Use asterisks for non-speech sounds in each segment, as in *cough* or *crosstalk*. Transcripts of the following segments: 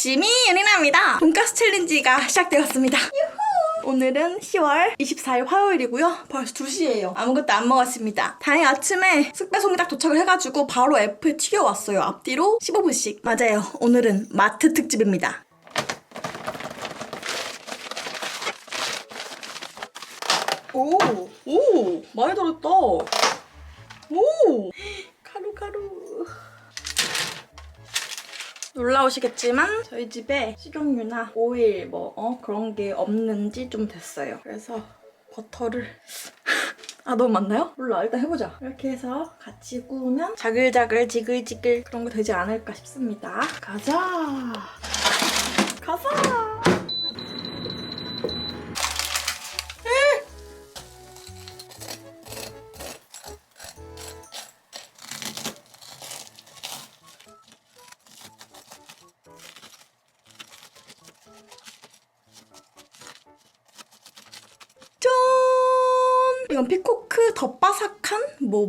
열심히 연인합니다. 돈가스 챌린지가 시작되었습니다. 오늘은 10월 24일 화요일이고요. 벌써 2시예요. 아무것도 안 먹었습니다. 다행히 아침에 숙배송이 딱 도착을 해가지고 바로 F에 튀겨왔어요. 앞뒤로 15분씩. 맞아요. 오늘은 마트 특집입니다. 오, 오, 많이 들었다. 놀라우시겠지만 저희 집에 식용유나 오일 뭐 어, 그런 게 없는지 좀 됐어요. 그래서 버터를 *laughs* 아 너무 많나요? 몰라 일단 해보자. 이렇게 해서 같이 구우면 자글자글 지글지글 그런 거 되지 않을까 싶습니다. 가자. 가자.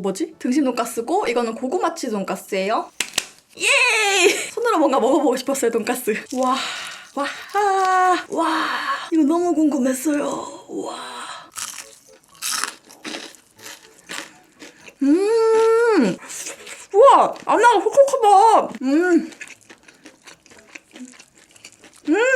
뭐 뭐지? 등심 돈가스고 이거는 고구마치 돈가스예요. 예! 손으로 뭔가 먹어보고 싶었어요 돈가스. 와, 와, 아, 와, 이거 너무 궁금했어요. 와. 음, 우와, 안나가 촉촉하다. 음.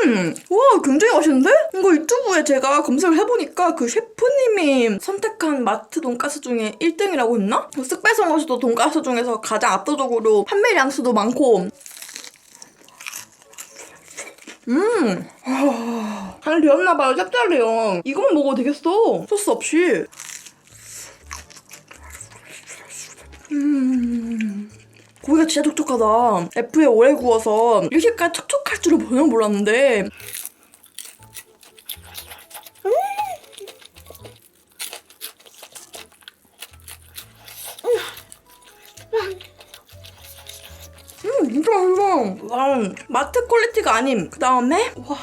음, 와, 굉장히 맛있는데? 이거 유튜브에 제가 검색을 해보니까 그 셰프님이 선택한 마트 돈가스 중에 1등이라고 했나? 그 쓱배송어시도 돈가스 중에서 가장 압도적으로 판매량 수도 많고. 음, 와, 잘 되었나봐요. 짭짤해요. 이것만 먹어도 되겠어. 소스 없이. 음. 고기가 진짜 촉촉하다. F에 오래 구워서 이렇게까지 촉촉할 줄은 전혀 몰랐는데. 음, 음. 와, 마트 퀄리티가 아님. 그 다음에, 와,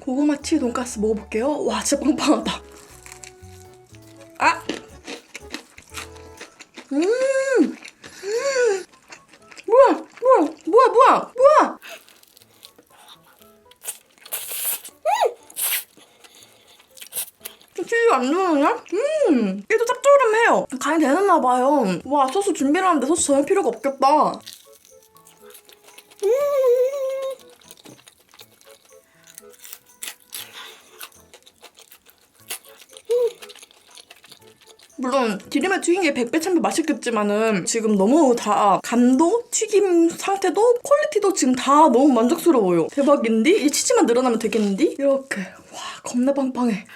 고구마 치 돈가스 먹어볼게요. 와, 진짜 빵빵하다. 아! 음! 되는나 봐요. 와, 소스 준비를 하는데 소스 전혀 필요가 없겠다. 음! 물론 기름에 튀긴 게 100배 천배 맛있겠지만은 지금 너무 다 간도, 튀김 상태도 퀄리티도 지금 다 너무 만족스러워요. 대박인디? 이 치즈만 늘어나면 되겠는디? 이렇게 와 겁나 빵빵해.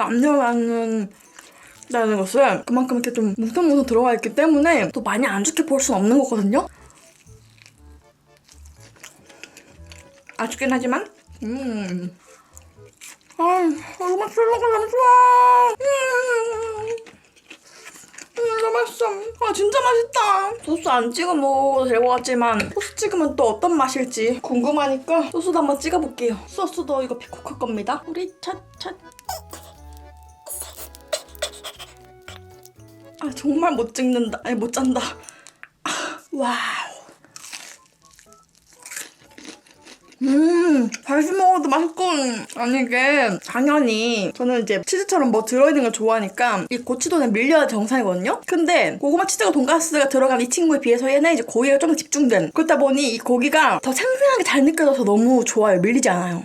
치즈가 안 들어가는 라는 것은 그만큼 이렇게 좀 뭉텅뭉텅 들어가 있기 때문에 또 많이 안 좋게 볼 수는 없는 거거든요. 아쉽긴 하지만 음. 아, 이거 술로가 너무 좋아. 음. 음, 너무 맛있어. 아, 진짜 맛있다. 소스 안 찍어 먹어도 될 것 같지만 소스 찍으면 또 어떤 맛일지 궁금하니까 소스도 한번 찍어볼게요. 소스도 이거 피코크 겁니다. 우리 차차 아 정말 못 찍는다. 아니 못 짠다. 아, 와우. 음, 다시 먹어도 맛있고, 아니, 이게, 당연히, 저는 이제 치즈처럼 뭐 들어있는 걸 좋아하니까, 이 고치도는 밀려야 정상이거든요? 근데, 고구마 치즈가 돈가스가 들어간 이 친구에 비해서 얘는 이제 고기가 좀더 집중된. 그렇다 보니 이 고기가 더 생생하게 잘 느껴져서 너무 좋아요. 밀리지 않아요.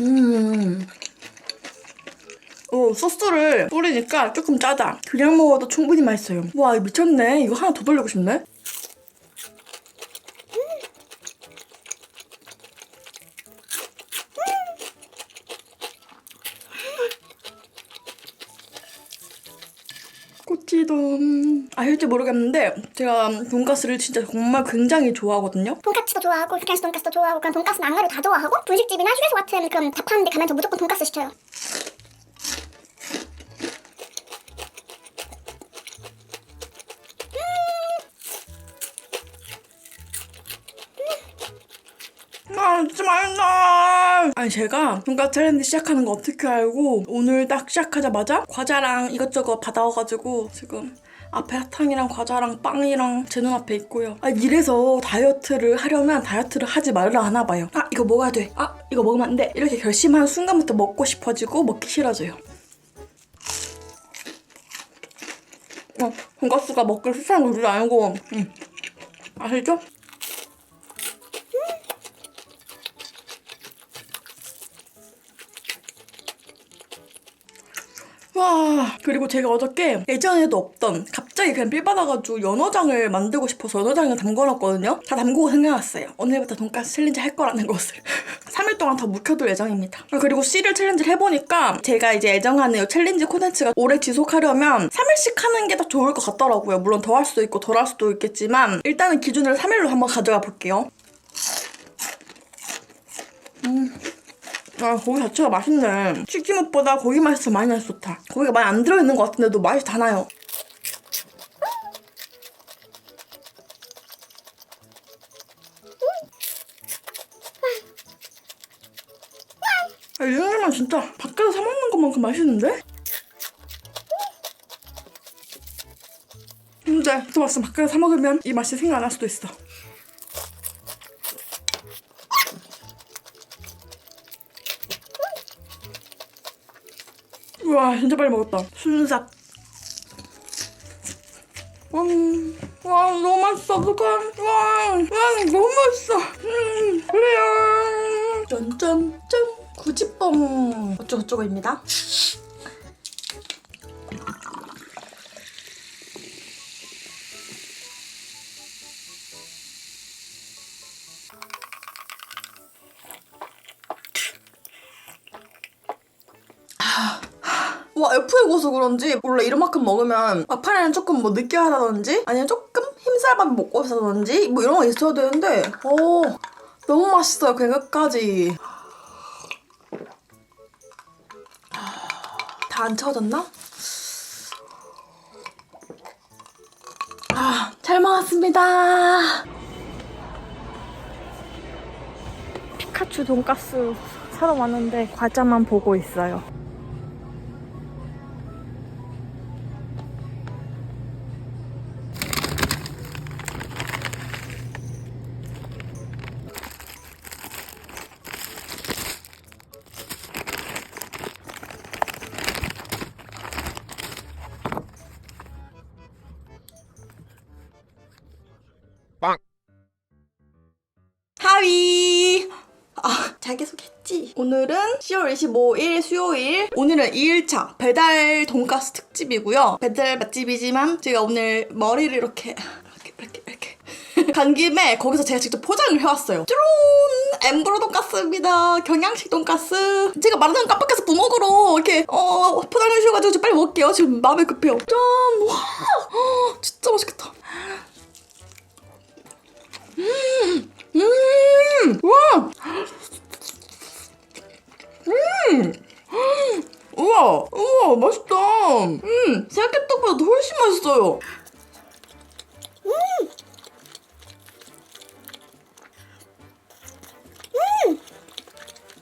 음. 어, 소스를 뿌리니까 조금 짜다. 그냥 먹어도 충분히 맛있어요. 와, 미쳤네. 이거 하나 더 돌리고 싶네. 꼬치돈 아실지 모르겠는데 제가 돈가스를 진짜 정말 굉장히 좋아하거든요. 돈까스도 좋아하고 스프렌치 돈까스도 좋아하고 그냥 돈까스는 안가로 다 좋아하고 분식집이나 휴게소 같은 그런 밥하는 데 가면 저 무조건 돈까스 시켜요 아니 제가 돈가스 챌린지 시작하는 거 어떻게 알고 오늘 딱 시작하자마자 과자랑 이것저것 받아와가지고 지금 앞에 사탕이랑 과자랑 빵이랑 제 눈앞에 있고요. 아 이래서 다이어트를 하려면 다이어트를 하지 말라 하나 봐요. 아 이거 먹어야 돼 아 이거 먹으면 안 돼. 이렇게 결심한 순간부터 먹고 싶어지고 먹기 싫어져요. 어, 돈가스가 먹기 싫다는 건 아니고 음. 아시죠? 와 그리고 제가 어저께 예전에도 없던 갑자기 그냥 필 받아가지고 연어장을 만들고 싶어서 연어장을 담궈놨거든요. 다 담그고 생각났어요. 오늘부터 돈가스 챌린지 할 거라는 것을. *laughs* 3일 동안 더 묵혀둘 예정입니다. 아, 그리고 씨를 챌린지를 해보니까 제가 이제 애정하는 이 챌린지 콘텐츠가 오래 지속하려면 3일씩 하는 게딱 좋을 것 같더라고요. 물론 더 할 수도 있고 덜 할 수도 있겠지만 일단은 기준을 3일로 한번 가져가 볼게요 아 고기 자체가 맛있네. 치킨맛보다 고기 맛이 더 많이 나서 좋다. 고기가 많이 안 들어있는 것 같은데도 맛이 다 나요. 아, 이 정도면 진짜 밖에서 사 먹는 것만큼 맛있는데? 근데 또 왔으면 밖에서 사 먹으면 이 맛이 생각 안 날 수도 있어 우와 진짜 빨리 먹었다. 순삭. 와, 와 너무 맛있어. 어떡해. 와, 와 너무 맛있어. 음, 그래요. 짠짠짠. 구찌뽕. 어쩌고저쩌고입니다 구워서 그런지 원래 이만큼 먹으면 막판에는 조금 뭐 느끼하다든지 아니면 조금 힘살밥이 먹고 있다든지 뭐 이런 거 있어야 되는데 오 너무 맛있어요 그 끝까지 다 안 채워졌나? 아, 잘 먹었습니다. 피카츄 돈가스 사러 왔는데 과자만 보고 있어요. 하위! 아, 자기소개했지? 오늘은 10월 25일 수요일. 오늘은 2일차 배달 돈가스 특집이고요. 배달 맛집이지만 제가 오늘 머리를 이렇게, 이렇게, 이렇게, 이렇게. *laughs* 간 김에 거기서 제가 직접 포장을 해왔어요. 쭈론! 엠브로 돈가스입니다. 경양식 돈가스. 제가 말하는 건 깜빡해서 부먹으로 이렇게, 어, 포장해 주셔가지고 빨리 먹을게요. 지금 마음이 급해요. 짠! 와! 어, 진짜 맛있겠다. 음! 와! 음! 우와! 우와, 맛있다! 음! 생각했던 것보다 훨씬 맛있어요!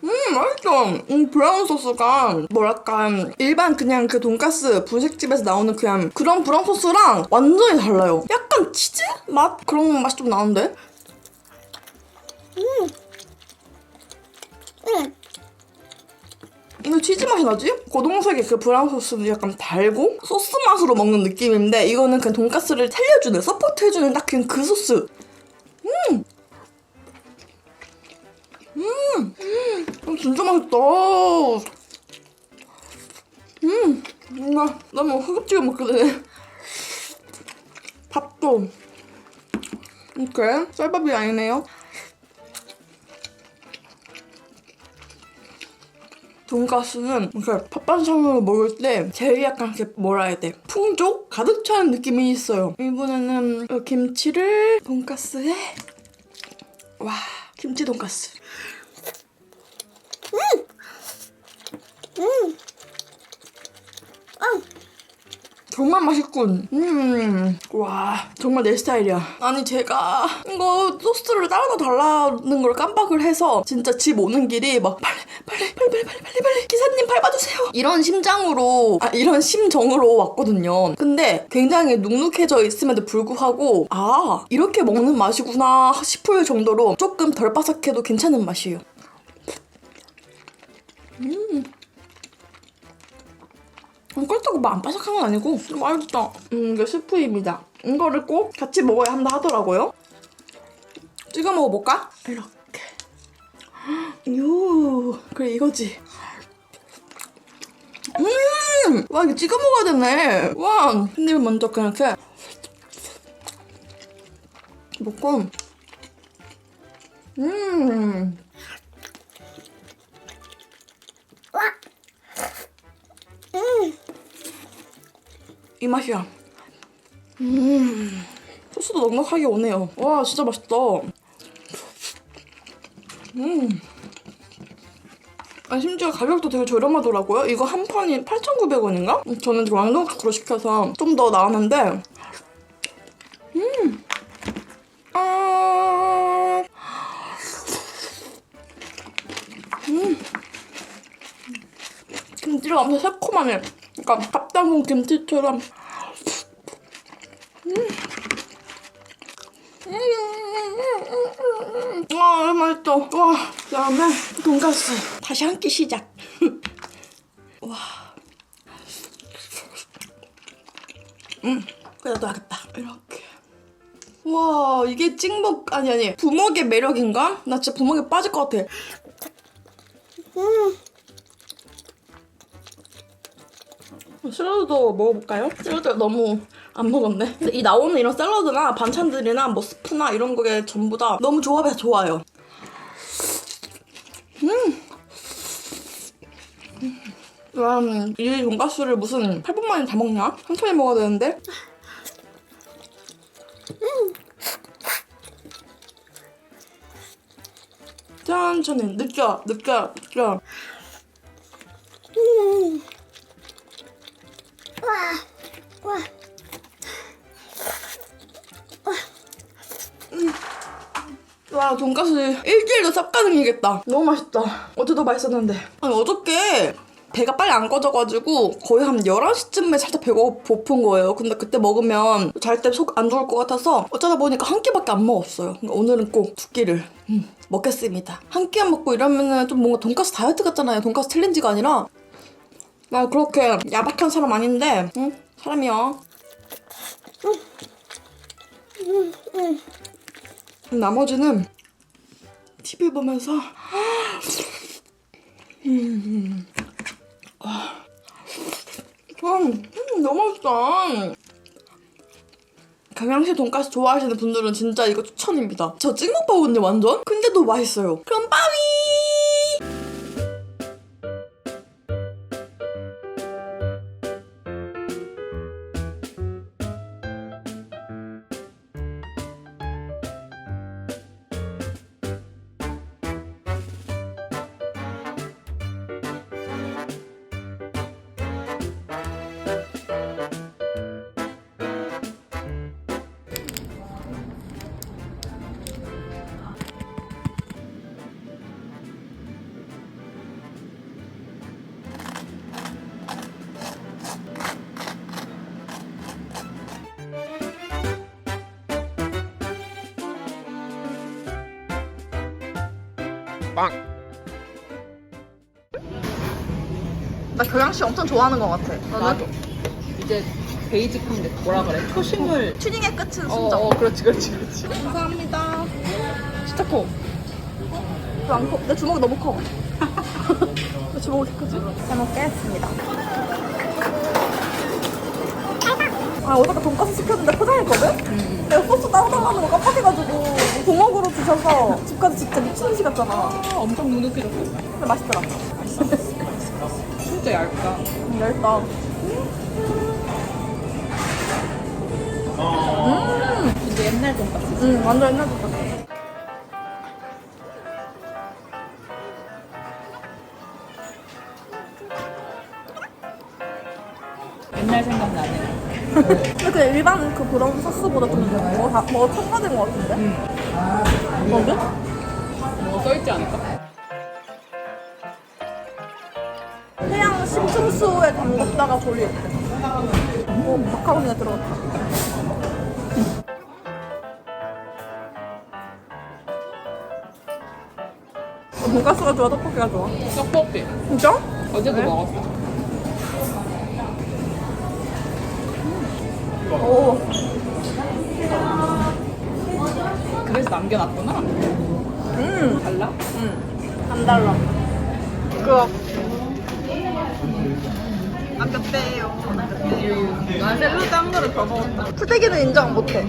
음, 맛있어. 음, 브라운 소스가 뭐랄까 일반 그냥 그 돈가스 분식집에서 나오는 그냥 그런 브라운 소스랑 완전히 달라요. 약간 치즈 맛 그런 맛이 좀 나는데. 이거 치즈 맛이 나지? 고동색의 그 브라운 소스는 약간 달고 소스 맛으로 먹는 느낌인데 이거는 그냥 돈가스를 살려주는 서포트 해주는 딱 그냥 그 소스. 음, 음, 음, 진짜 맛있다. 음, 나 너무 허겁지겁 먹게 되네. 밥도 이렇게 쌀밥이 아니네요. 돈가스는 이렇게 팥반찬으로 먹을 때 제일 약간 이렇게 뭐라 해야 돼? 풍족? 가득 차는 느낌이 있어요. 이번에는 이 김치를 돈가스에? 와 김치 돈가스 정말 맛있군. 음, 와, 정말 내 스타일이야. 아니, 제가 이거 소스를 따로 달라는 걸 깜빡을 해서 진짜 집 오는 길이 막 빨리, 빨리, 빨리, 빨리, 빨리, 빨리, 빨리, 기사님 밟아주세요. 이런 심장으로, 아, 이런 심정으로 왔거든요. 근데 굉장히 눅눅해져 있음에도 불구하고, 아, 이렇게 먹는 맛이구나 싶을 정도로 조금 덜 바삭해도 괜찮은 맛이에요. 음, 그렇다고 막 안 바삭한 건 아니고 맛있다. 음, 이게 스프입니다. 이거를 꼭 같이 먹어야 한다 하더라고요. 찍어 먹어볼까? 이렇게. 요, 그래 이거지. 음, 와 이거 찍어 먹어야 되네. 와, 근데 먼저 그냥 이렇게 먹고, 음, 와. 음. 이 맛이야. 음, 소스도 넉넉하게 오네요. 와, 진짜 맛있다. 음. 아, 심지어 가격도 되게 저렴하더라고요. 이거 한 판이 8,900원인가? 저는 왕동국으로 시켜서 좀 더 나왔는데, 음. 아. 음. 김치가 엄청 새콤하네. 그러니까 밥 담은 김치처럼. 음. 와, 맛있다. 와, 그다음에 돈가스. 다시 한 끼 시작. *laughs* 와. 음, 그래도 하겠다. 이렇게. 와, 이게 찍먹 아니 아니 부먹의 매력인가? 나 진짜 부먹에 빠질 것 같아. 음. 샐러드도 먹어볼까요? 샐러드 너무 안 먹었네. 이 나오는 이런 샐러드나 반찬들이나 뭐 스프나 이런 거에 전부 다 너무 조합이 좋아요. 음. 와, 이 돈가스를 무슨 8분 만에 다 먹냐? 천천히 먹어야 되는데. 천천히 느껴 느껴 느껴 음. 와. 와. 와 돈가스 일주일도 쌉 가능이겠다. 너무 맛있다. 어제도 맛있었는데. 아니 어저께 배가 빨리 안 꺼져가지고 거의 한 11시쯤에 살짝 배가 고픈 거예요. 근데 그때 먹으면 잘 때 속 안 좋을 것 같아서 어쩌다 보니까 한 끼밖에 안 먹었어요. 그러니까 오늘은 꼭 두 끼를 음, 먹겠습니다. 한 끼만 먹고 이러면은 좀 뭔가 돈가스 다이어트 같잖아요. 돈가스 챌린지가 아니라 나 그렇게 야박한 사람 아닌데 응? 사람이야 나머지는 TV 보면서 음, 와, 와, 음, 너무 맛있다. 경양식 돈가스 좋아하시는 분들은 진짜 이거 추천입니다. 저 찍먹바거든요 완전? 근데도 맛있어요. 그럼 빠위! 나 경양식 엄청 좋아하는 것 같아. 나도 이제 베이직한 게 뭐라 그래? 초심을 튜닝의 끝은 어, 순정. 어 그렇지 그렇지 그렇지 감사합니다. 진짜 커. 왜안 커? 내 주먹이 너무 커. *laughs* 내 주먹이 이렇게 크지? 잘 먹겠습니다. 아, 어저께 돈가스 시켰는데 포장했거든? 내가 소스 따로 달라는 거 깜빡해가지고 공업으로 주셔서 집까지 진짜 미친 듯이 갔잖아. 아, 엄청 눅눅해졌어 근데 맛있더라. 진짜 얇다 음, 얇다. 이제 옛날 돈까스 응, 완전 옛날 돈가스. 근데 그그 브라운 소스보다 좀 뭐가 다- 뭐가 첨가된 것 같은데? 응. 뭔데? 뭐가 써있지 않을까? 해양 심층수에 담갔다가 조리했대. 오, 마카로니가 들어갔다. 어, 돈가스가 좋아, 떡볶이가 좋아? 떡볶이. 진짜? 어제도 네? 먹었어. 오, 그래서 남겨놨구나. 음, 달라? 안 달라. 그, 남겼대요. 난 샐러드 한 그릇 더 먹었다. 풀떼기는 인정 못해.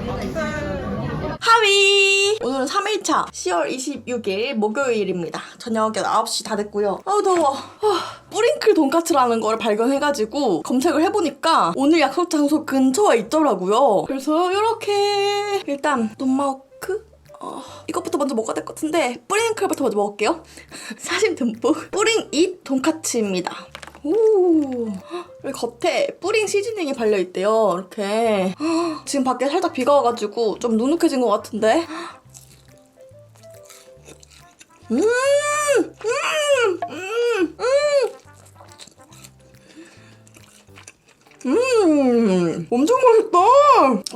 하위! 오늘은 3일차 10월 26일 목요일입니다. 저녁에 9시 다 됐고요. 아우 더워. 아, 뿌링클 돈까스라는 걸 발견해가지고 검색을 해보니까 오늘 약속 장소 근처에 있더라고요. 그래서 이렇게 일단 돈마우크 어, 이것부터 먼저 먹어야 될 것 같은데 뿌링클부터 먼저 먹을게요. *laughs* 사심 듬뿍 뿌링 잇 돈까츠입니다. 오, 여기 겉에 뿌링 시즈닝이 발려있대요. 이렇게. 지금 밖에 살짝 비가 와가지고 좀 누눅해진 것 같은데. 음, 음, 음, 음. 음, 엄청 맛있다.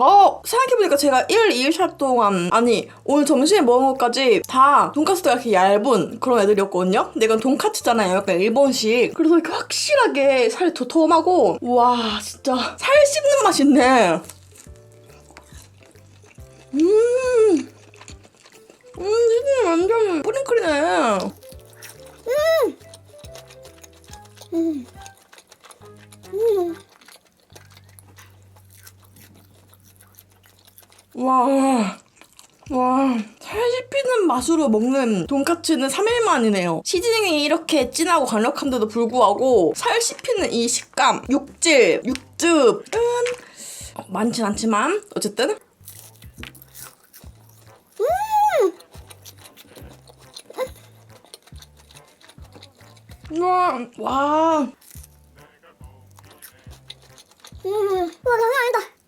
어, 생각해보니까 제가 1, 2일차 동안, 아니, 오늘 점심에 먹은 것까지 다 돈까스가 이렇게 얇은 그런 애들이었거든요? 근데 이건 돈까츠잖아요. 약간 일본식. 그래서 이렇게 확실하게 살이 도톰하고, 와, 진짜 살 씹는 맛이 있네. 음, 음, 진짜 완전 뿌링클이네. 와, 와, 살 씹히는 맛으로 먹는 돈까츠는 3일 만이네요. 시즈닝이 이렇게 진하고 강력한데도 불구하고 살 씹히는 이 식감, 육질, 육즙은 어, 많진 않지만 어쨌든 와, 와, 음, 와 장난 아니다.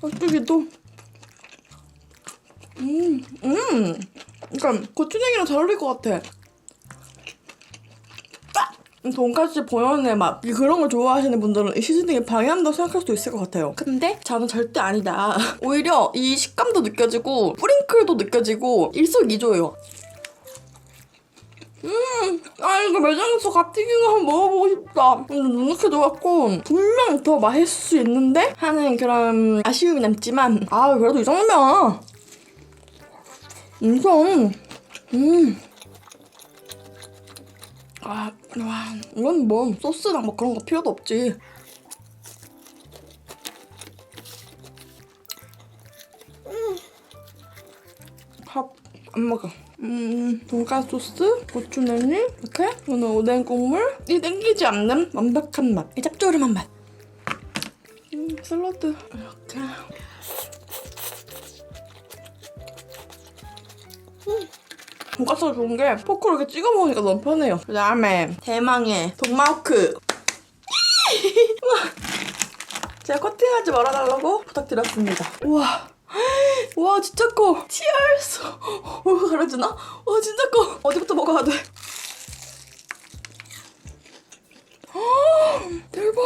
어떻게 또 음, 음. 그러니까 고추냉이랑 잘 어울릴 것 같아. 딱! 돈까스 본연의 맛 그런 걸 좋아하시는 분들은 이 시즈닝이 방해한다고 생각할 수도 있을 것 같아요. 근데 저는 절대 아니다. *laughs* 오히려 이 식감도 느껴지고 뿌링클도 느껴지고 일석이조예요. 음, 아 이거 매장에서 갓튀김을 한번 먹어보고 싶다. 근데 눅눅해 져갖고 분명 더 맛있을 수 있는데 하는 그런 아쉬움이 남지만 아 그래도 이 정도면 인정. 음. 아, 와, 이건 뭐 소스랑 뭐 그런 거 필요도 없지. 밥 안 먹어. 음, 돈가스 소스, 고추냉이, 이렇게. 오늘 오뎅 국물. 이 땡기지 않는 완벽한 맛. 이 짭조름한 맛. 음, 샐러드. 이렇게. 돈가스가 좋은 게 포크로 이렇게 찍어 먹으니까 너무 편해요. 그 다음에 대망의 돈마우크. *laughs* 제가 커팅하지 말아달라고 부탁드렸습니다. 우와. 와 진짜 커. 치얼스. 얼굴 가려지나? 와 진짜 커. 어디부터 먹어야 돼? 아, 대박.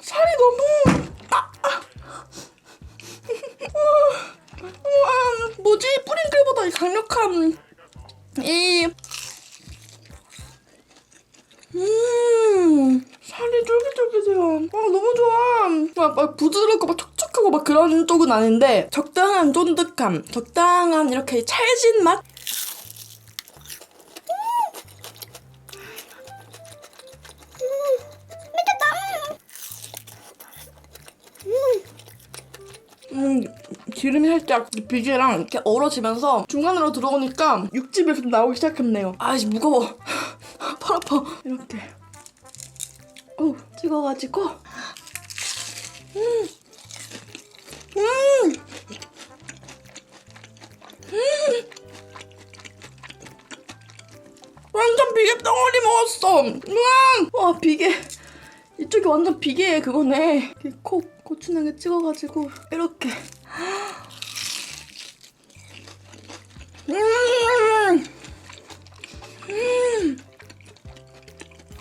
살이 너무. 아, 아. 뭐지? 뿌링클보다 이 강력한 이 음, 살이 쫄깃쫄깃해요. 아, 너무 좋아. 막, 막 부드럽고 막 촉촉하고 막 그런 쪽은 아닌데, 적당한 쫀득함, 적당한 이렇게 찰진 맛? 음, 기름이 살짝 비계랑 이렇게 얼어지면서 중간으로 들어오니까 육즙이 좀 나오기 시작했네요. 아이씨 무거워. 팔 아파. 이렇게. 어, 찍어가지고. 음. 음. 음. 완전 비계. 덩어리 먹었어. 음, 와 비계 이쪽이 완전 비계 그거네. 이렇게 코 고추냉이 찍어가지고 이렇게. 음, 음,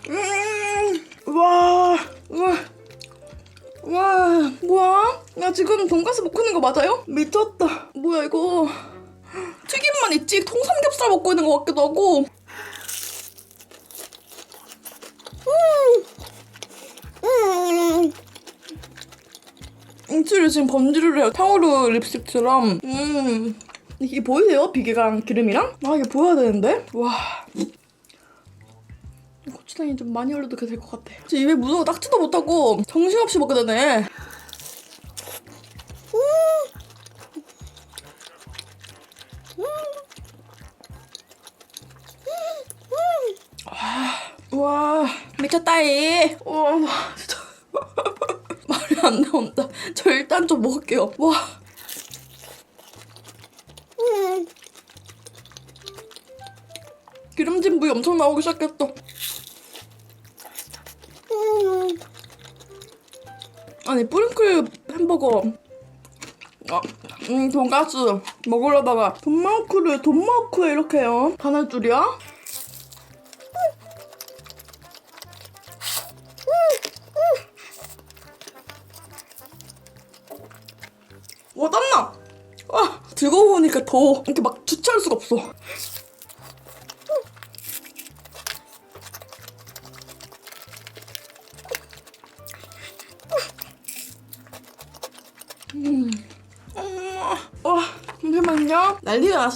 음, 와, 와. 와, 뭐야? 나 지금 돈가스 먹고 있는 거 맞아요? 미쳤다. 뭐야, 이거. 튀김만 있지? 통삼겹살 먹고 있는 것 같기도 하고. 음. 입술이 지금 번지를 해요. 탕후루 립스틱처럼. 음. 이게 보이세요? 비계랑 기름이랑? 아, 이게 보여야 되는데? 와. 고추장이 좀 많이 올려도 될 것 같아. 제 입에 묻어 닦지도 못하고 정신없이 먹게 되네. 와 미쳤다이 와 진짜 *laughs* 말이 안 나온다 저 일단 좀 먹을게요 와 음. 기름진 부위 엄청 나오기 시작했어 아니 뿌링클 햄버거 아, 음 돈가스 먹으려다가 돈마우크를 돈마우크에 이렇게 해요 반할 줄이야?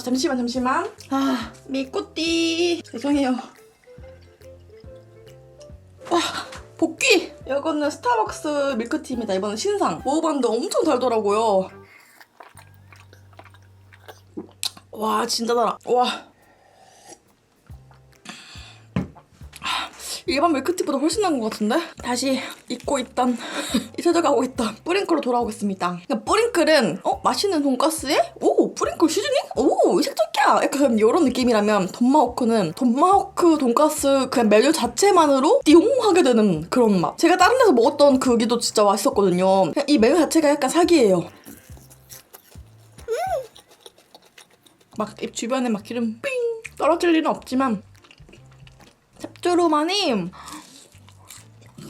잠시만 잠시만. 아. 미꾸띠. 죄송해요. 와 복귀! 이거는 스타벅스 밀크티입니다. 이번엔 신상. 먹어봤는데 엄청 달더라고요. 와 진짜 달아 와 일반 밀크티보다 훨씬 나은 것 같은데? 다시 잊고 있던 *laughs* 잊혀져가고 있던 뿌링클로 돌아오겠습니다. 그러니까 뿌링클은 어 맛있는 돈가스에 오 뿌링클 시즈닝 오 이색적이야 약간 이런 느낌이라면 돈마호크는 돈마호크 돈가스 그냥 메뉴 자체만으로 띠용 하게 되는 그런 맛. 제가 다른 데서 먹었던 그기도 진짜 맛있었거든요. 이 메뉴 자체가 약간 사기예요. 막 입 주변에 막 기름 삥 떨어질 일은 없지만 짭조름하니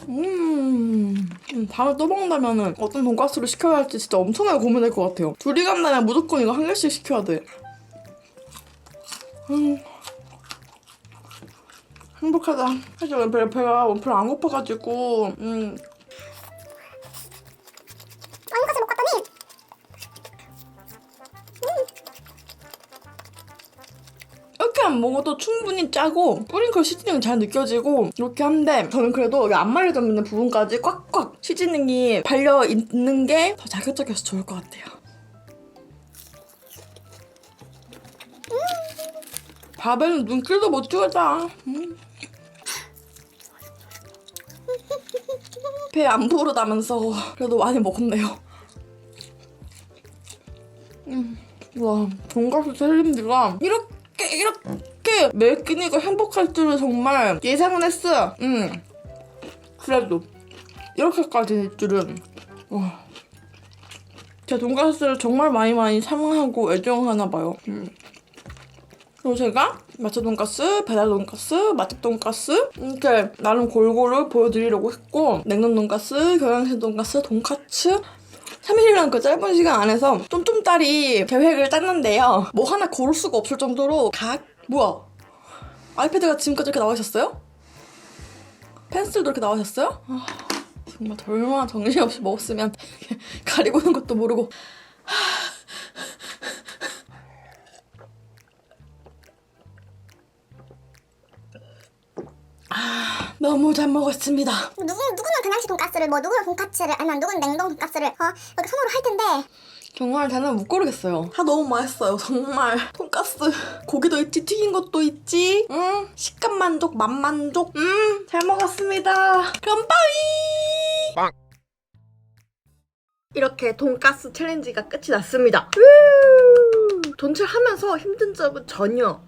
음, 음, 다음에 또 먹는다면은 어떤 돈가스를 시켜야 할지 진짜 엄청나게 고민할 것 같아요. 둘이 간다면 무조건 이거 한 개씩 시켜야 돼. 음, 행복하다. 사실 배가 원풀 안 고파가지고 음, 안 먹어도 충분히 짜고 뿌링클 시즈닝이 잘 느껴지고 이렇게 한데 저는 그래도 안 말려져 있는 부분까지 꽉꽉 시즈닝이 발려 있는 게 더 자극적이어서 좋을 것 같아요. 밥에는 눈길도 못 주겠다. 음. 배안 부르다면서 그래도 많이 먹었네요. 음. 와, 돈가스 챌린지가 이렇게 이렇게 매끼니가 행복할 줄은 정말 예상은 했어. 음. 그래도 이렇게까지 될 줄은 와. 제 돈가스를 정말 많이 많이 사랑하고 애정하나 봐요. 음. 그리고 제가 마차 돈가스, 배달 돈가스, 맛집 돈가스 이렇게 나름 골고루 보여드리려고 했고 냉동 돈가스, 경양식 돈가스, 돈카츠 3일이라는 그 짧은 시간 안에서 쫌쫌따리 계획을 짰는데요. 뭐 하나 고를 수가 없을 정도로 각 뭐야? 아이패드가 지금까지 이렇게 나와 있었어요? 펜슬도 이렇게 나와 있었어요? 아, 정말 얼마나 정신없이 먹었으면 *laughs* 가리고 있는 것도 모르고 너무 잘 먹었습니다. 누구 누구는 그냥 식 돈가스를 뭐 누구는 돈까스를 아니면 누구는 냉동 돈가스를 어 이렇게 선호를 할 텐데 정말 저는 못 고르겠어요. 다 너무 맛있어요. 정말 돈가스 고기도 있지 튀긴 것도 있지. 음 식감 만족, 맛 만족. 음잘 먹었습니다. 그럼 빠이. 이렇게 돈가스 챌린지가 끝이 났습니다. 우! 돈칠하면서 힘든 점은 전혀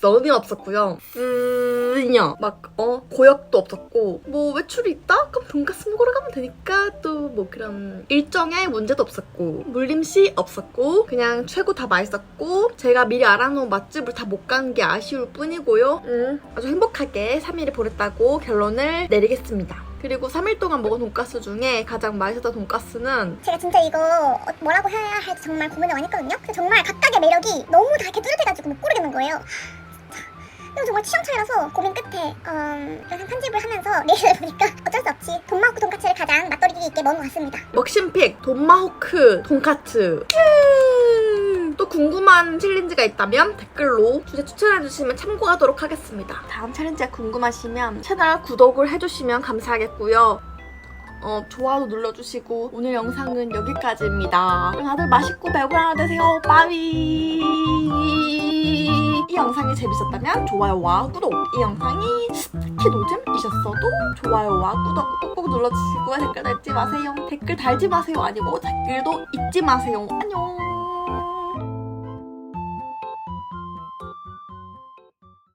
전혀 없었고요. 전혀 막어 고역도 없었고 뭐 외출이 있다? 그럼 돈가스 먹으러 가면 되니까 또 뭐 그런 일정의 문제도 없었고 물림씨 없었고 그냥 최고 다 맛있었고 제가 미리 알아놓은 맛집을 다 못 간 게 아쉬울 뿐이고요. 음, 아주 행복하게 3일을 보냈다고 결론을 내리겠습니다. 그리고 3일 동안 먹은 돈가스 중에 가장 맛있었던 돈가스는 제가 진짜 이거 어- 뭐라고 해야 할지 정말 고민을 많이 했거든요. 근데 정말 각각의 매력이 너무 다 이렇게 뚜렷해가지고 못 고르겠는 거예요. 이건 정말 취향 차이라서 고민 끝에 음, 영상 편집을 하면서 *laughs* 내일을 보니까 어쩔 수 없이 돈마고 돈까스를 가장 맛돌이 있게 먹은 것 같습니다. 먹심픽 돈마호크 돈카츠. 음, 또 궁금한 챌린지가 있다면 댓글로 주제 추천해주시면 참고하도록 하겠습니다. 다음 챌린지가 궁금하시면 채널 구독을 해주시면 감사하겠고요. 어, 좋아요 눌러주시고 오늘 영상은 여기까지입니다. 그럼 다들 맛있고 하루 되세요. 빠이 이 영상이 재밌었다면 좋아요와 구독. 이 영상이 특히 노잼이셨어도 좋아요와 구독 꼭꼭 눌러주시고 댓글 달지 마세요. 댓글 달지 마세요 아니고 댓글도 잊지 마세요. 안녕